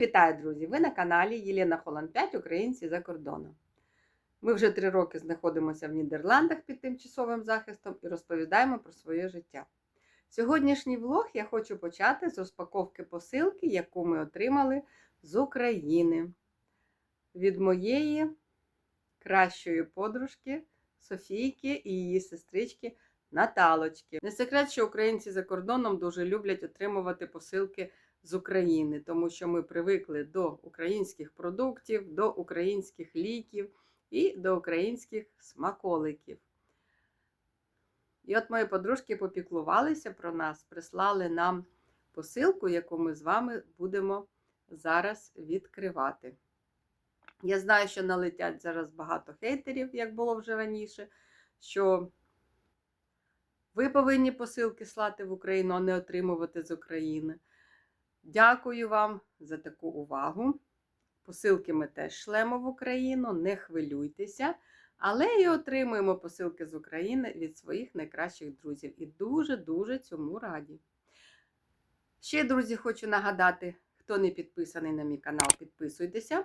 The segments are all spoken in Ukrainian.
Вітаю, друзі! Ви на каналі Єлена Холланд 5 Українці за кордоном. Ми вже три роки знаходимося в Нідерландах під тимчасовим захистом і розповідаємо про своє життя. Сьогоднішній влог я хочу почати з розпаковки посилки, яку ми отримали з України від моєї кращої подружки Софійки і її сестрички Наталочки. Не секрет, що українці за кордоном дуже люблять отримувати посилки з України, тому що ми привикли до українських продуктів, до українських ліків і до українських смаколиків. І от мої подружки попіклувалися про нас, прислали нам посилку, яку ми з вами будемо зараз відкривати. Я знаю, що налетять зараз багато хейтерів, як було вже раніше, що ви повинні посилки слати в Україну, а не отримувати з України. Дякую вам за таку увагу. Посилки ми теж шлемо в Україну, не хвилюйтеся, але і отримуємо посилки з України від своїх найкращих друзів. І дуже-дуже цьому раді. Ще, друзі, хочу нагадати, хто не підписаний на мій канал, підписуйтеся.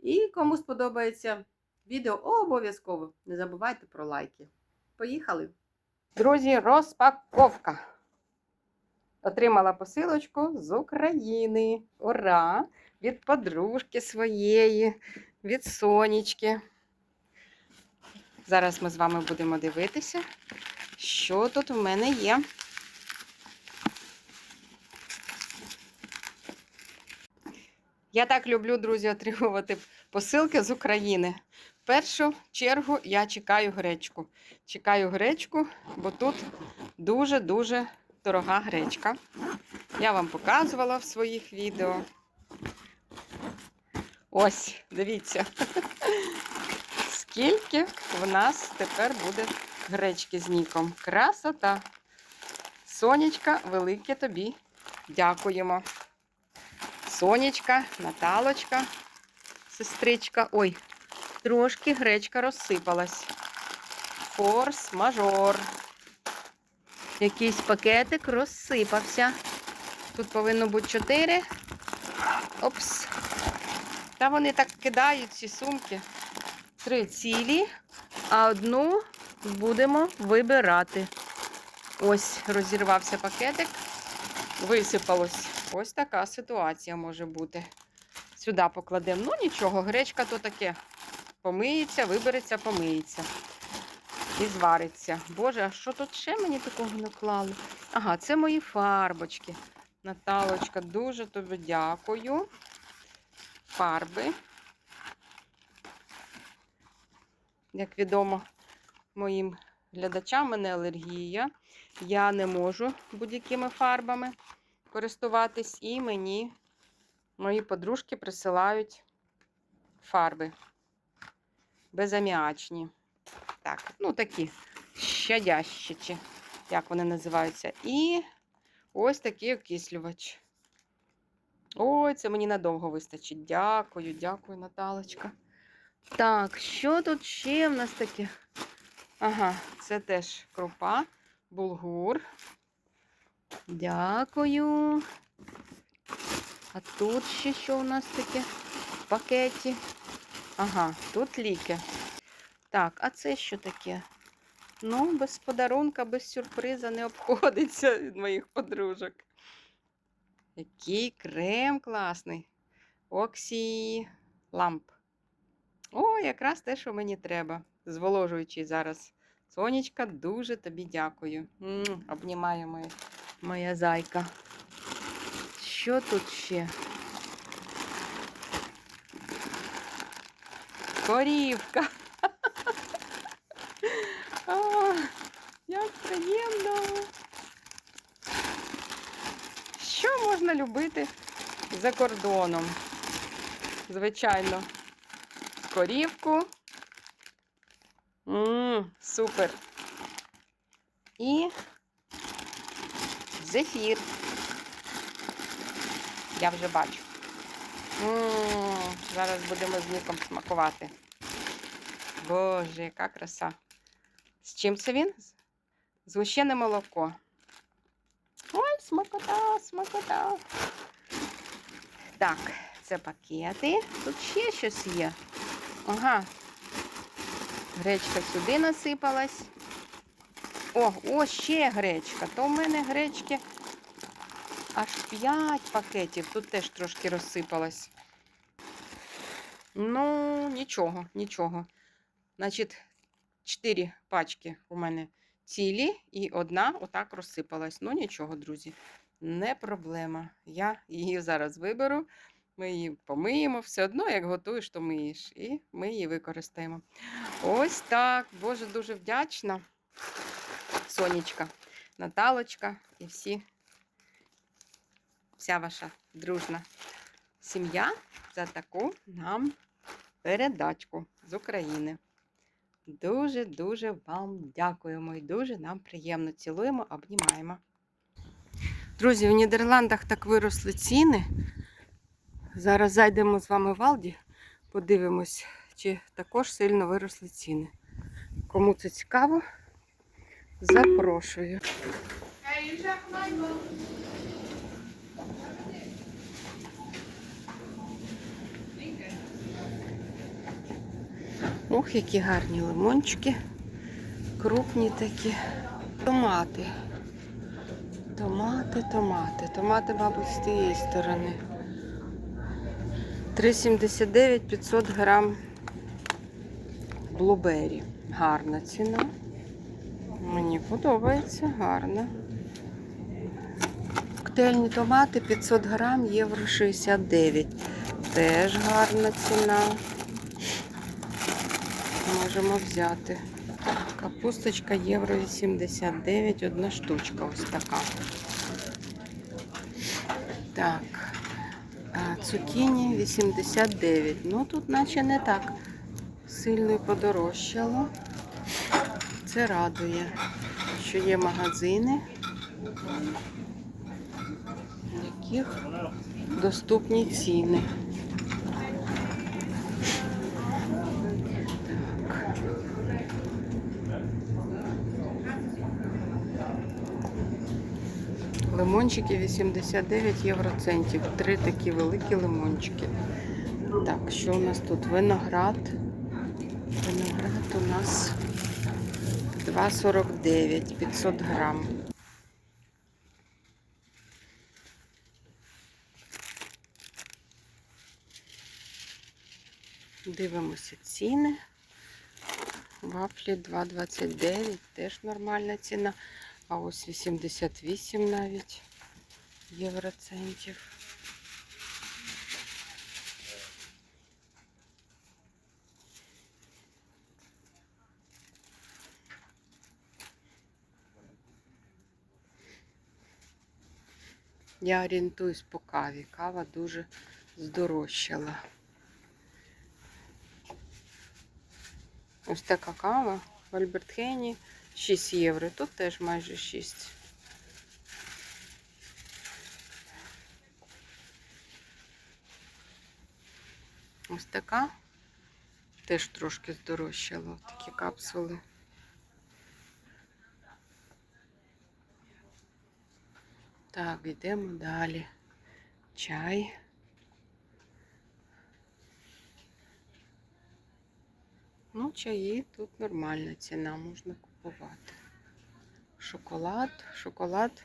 І кому сподобається відео, обов'язково не забувайте про лайки. Поїхали! Друзі, розпаковка! Отримала посилочку з України. Ура! Від подружки своєї, від сонечки. Зараз ми з вами будемо дивитися, що тут в мене є. Я так люблю, друзі, отримувати посилки з України. В першу чергу я чекаю гречку. Чекаю гречку, бо тут дуже-дуже дорога гречка. Я вам показувала в своїх відео. Ось, дивіться, скільки в нас тепер буде гречки з ніком. Красота! Сонечка, велике тобі дякуємо. Сонечка, Наталочка, сестричка. Ой, трошки гречка розсипалась. Форс-мажор. Якийсь пакетик розсипався. Тут повинно бути 4. Опс. Та вони так кидають ці сумки. Три цілі, а одну будемо вибирати. Ось розірвався пакетик, висипалось. Ось така ситуація може бути. Сюди покладемо. Ну нічого, гречка то таке. Помиється, вибереться, помиється. І звариться. Боже, а що тут ще мені такого наклали? Ага, це мої фарбочки. Наталочка, дуже тобі дякую. Фарби. Як відомо моїм глядачам, мене алергія. Я не можу будь-якими фарбами користуватись, і мені мої подружки присилають фарби безаміачні. Так, ну такі щадящі, як вони називаються. І ось такий окислювач. Ой, це мені надовго вистачить. Дякую, дякую, Наталочка. Так, що тут ще в нас таке? Ага, це теж крупа, булгур. Дякую. А тут ще що у нас таке в пакеті? Ага, тут ліки. Так, а це що таке? Ну, без подарунка, без сюрприза не обходиться від моїх подружок. Який крем класний. Оксі ламп. О, якраз те, що мені треба. Зволожуючий зараз. Сонечка, дуже тобі дякую. Обнімаю моя, моя зайка. Що тут ще? Корівка. О, як приємно. Що можна любити за кордоном? Звичайно, корівку. Ммм, супер. І зефір. Я вже бачу. Ммм, зараз будемо з ніком смакувати. Боже, яка краса. З чим це він? Згущене молоко. Ой, смакота, смакота. Так, це пакети. Тут ще щось є. Ага. Гречка сюди насипалась. О, ось ще гречка. То в мене гречки аж 5 пакетів. Тут теж трошки розсипалась. Ну, нічого, нічого. Значить, 4 пачки у мене цілі і одна отак розсипалась. Ну, нічого, друзі, не проблема. Я її зараз виберу. Ми її помиємо, все одно, як готуєш, то миєш. І ми її використаємо. Ось так. Боже, дуже вдячна. Сонечка, Наталочка і всі, вся ваша дружна сім'я за таку нам передачку з України. Дуже-дуже вам дякуємо і дуже нам приємно. Цілуємо, обнімаємо. Друзі, в Нідерландах так виросли ціни. Зараз зайдемо з вами в Алді, подивимось, чи також сильно виросли ціни. Кому це цікаво, запрошую. Ох, які гарні лимончики. Крупні такі. Томати. Томати, томати. Томати, мабуть, з тієї сторони. 3,79 500 грам блубері. Гарна ціна. Мені подобається, гарна. Коктейльні томати 500 грам, євро 69. Теж гарна ціна. Можемо взяти. Капусточка євро 89, одна штучка ось така. Так. Цукіні 89. Ну тут наче не так сильно подорожчало. Це радує, що є магазини, в яких доступні ціни. Так. Лимончики 89 євроцентів. Три такі великі лимончики. Так, що у нас тут? Виноград. Виноград у нас 2,49 500 грам. Дивимося ціни. Вафлі 2,29, теж нормальна ціна. А ось 88 навіть євроцентів. Я орієнтуюсь по каві. Кава дуже здорожчала. Ось така кава в Альбертхені 6 євро. Тут теж майже 6. Ось така. Теж трошки здорожчала. Такі капсули. Так, йдемо далі. Чай. Ну, чаї тут нормальна ціна, можна купувати. Шоколад, шоколад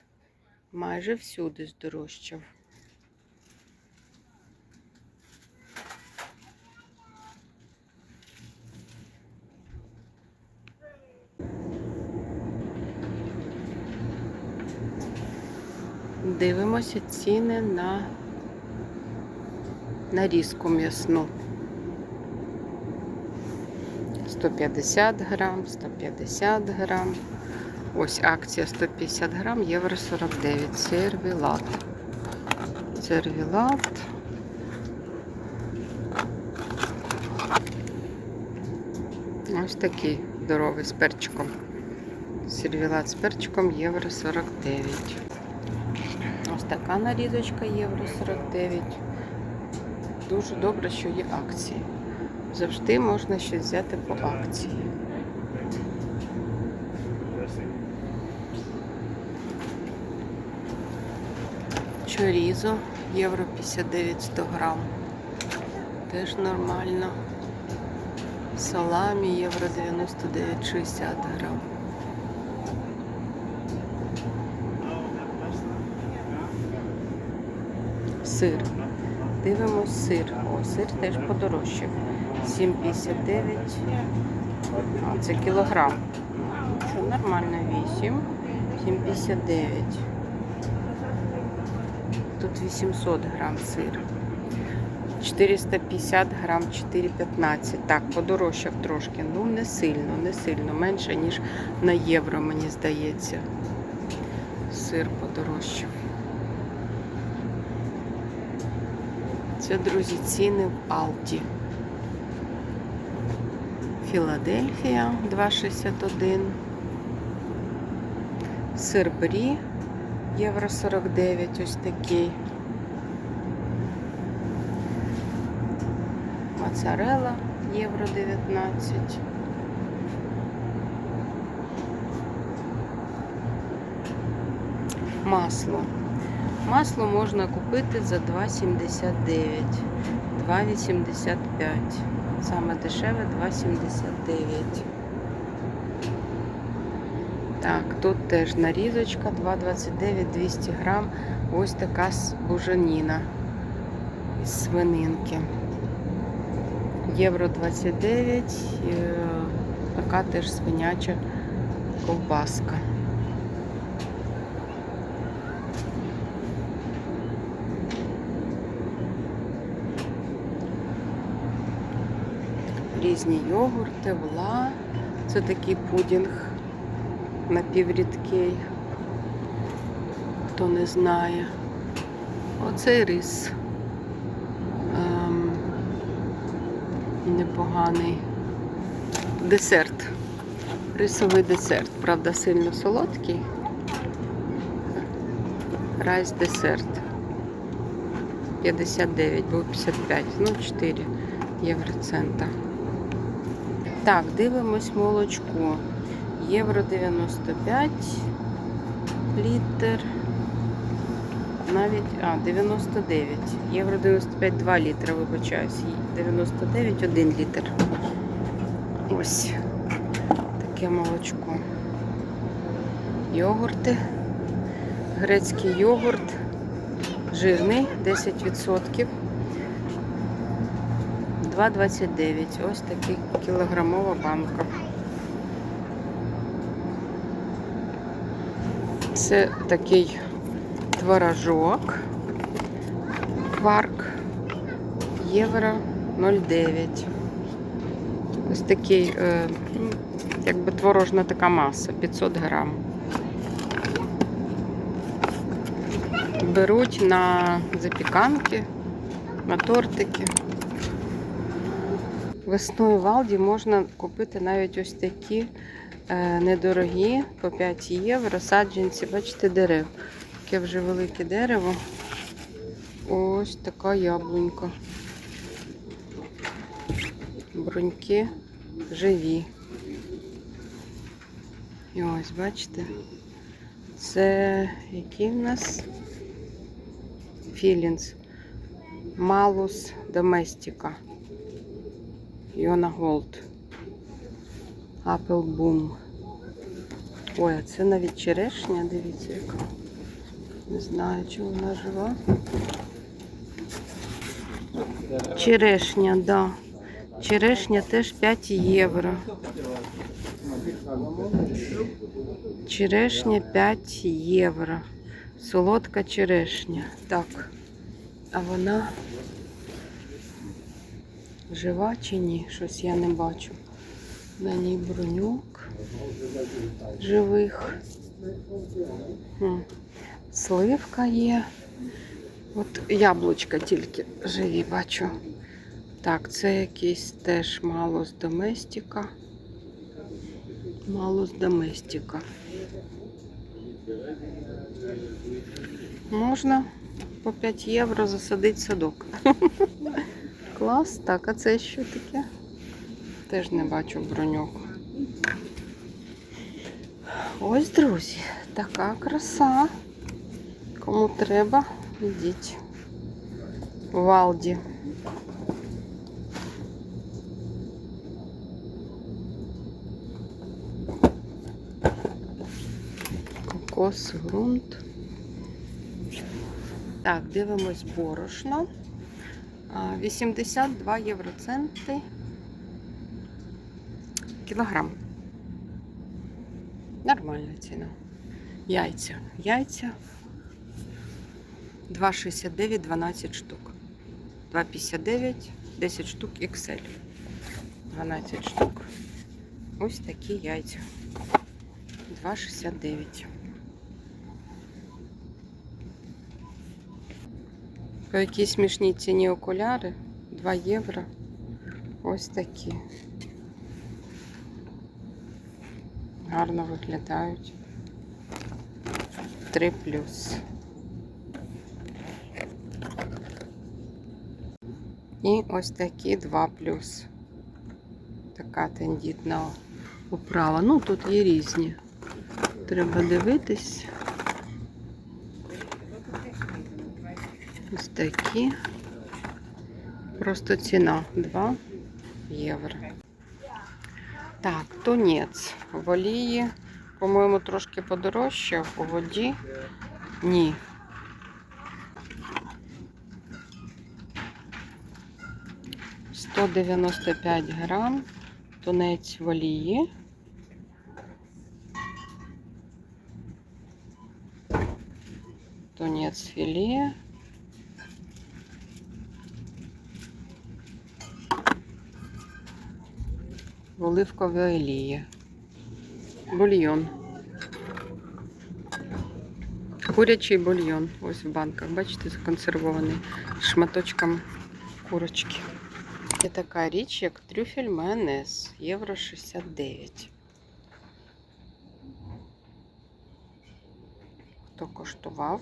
майже всюди здорожчав. Дивимося ціни на нарізку м'ясну. 150 грам, 150 грам. Ось акція 150 грам, євро 49. Сервілат. Сервілат. Ось такий здоровий з перчиком. Сервілат з перчиком євро 49. Така нарізочка євро 49. Дуже добре, що є акції. Завжди можна щось взяти по акції. Чорізо євро 59 100 грам. Теж нормально. Саламі євро 99,60 грам. Сир. Дивимось сир. О, сир теж подорожчав. 7,59. А, це кілограм. Нормально 8. 7,59. Тут 800 грам сир. 450 грам 4,15. Так, подорожчав трошки. Ну, не сильно, не сильно. Менше, ніж на євро, мені здається. Сир подорожчав. Це, друзі, ціни в Алті. Філадельфія 2,61. Сир брі євро 49, ось такий. Моцарелла євро 19. Масло. Масло можна купити за 2,79, 2,85. Саме дешеве 2,79. Так, тут теж нарізочка 2,29 200 грам. Ось така бужаніна із свининки. Євро 29, е, така теж свиняча ковбаска. Різні йогурти, вла. Це такий пудінг напіврідкий. Хто не знає. Оцей рис. Ем, непоганий десерт. Рисовий десерт. Правда, сильно солодкий. Райс десерт. 59, був 55, ну 4 євроцента. Так, дивимось молочко. Євро 95 літр. Навіть, а, 99. Євро 95 2 літра, вибачаюсь. 99 1 літр. Ось таке молочко. Йогурти. Грецький йогурт. Жирний, 10%. 2,29. Ось такий кілограмова банка. Це такий творожок. Кварк. Євро 0,9. Ось такий, е, ну, якби творожна така маса, 500 грам. Беруть на запіканки, на тортики. Весною в Алді можна купити навіть ось такі е, недорогі по 5 євро саджанці, бачите, дерев. Таке вже велике дерево. Ось така яблунька. Бруньки живі. І ось, бачите, це який в нас філінс. Малус доместика. Йона Голд. Apple Boom. Ой, а це навіть черешня, дивіться яка. Не знаю, чи вона жива. Черешня, да. Черешня теж 5 євро. Черешня 5 євро. Солодка черешня. Так. А вона жива чи ні? Щось я не бачу. На ній бронюк живих. Сливка є. От яблучка тільки живі бачу. Так, це якийсь теж мало з доместика. Мало з доместика. Можна по 5 євро засадити садок. клас. Так, а це що таке? Теж не бачу броньок. Ось, друзі, така краса. Кому треба, йдіть. Валді. Кокос, грунт. Так, дивимось борошно. А, 82 євроценти. Кілограм. Нормальна ціна. Яйця. Яйця. 2,69, 12 штук. 2,59, 10 штук XL. 12 штук. Ось такі яйця. 2,69. По якій смішній ціні окуляри? 2 євро. Ось такі. Гарно виглядають. 3 плюс. І ось такі 2 плюс. Така тендітна оправа. Ну, тут є різні. Треба дивитись. Ось такі. Просто ціна 2 євро. Так, тунець в олії, по-моєму, трошки подорожчав, у воді ні. Сто дев'яносто п'ять грам, тунець в олії. Тунець філе. В оливковій олії. Бульйон. Курячий бульйон. Ось в банках. Бачите, законсервований шматочками курочки. Є така річ, як трюфель майонез. Євро 69. Хто коштував?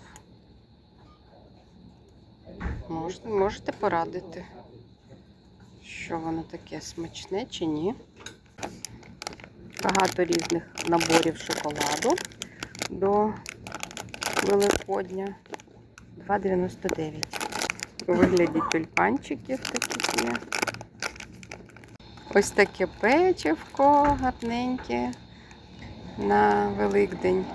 Можете порадити, що воно таке смачне чи ні. Багато різних наборів шоколаду до Великодня. 2,99. У вигляді тюльпанчиків таких є. Ось таке печивко гарненьке на Великдень.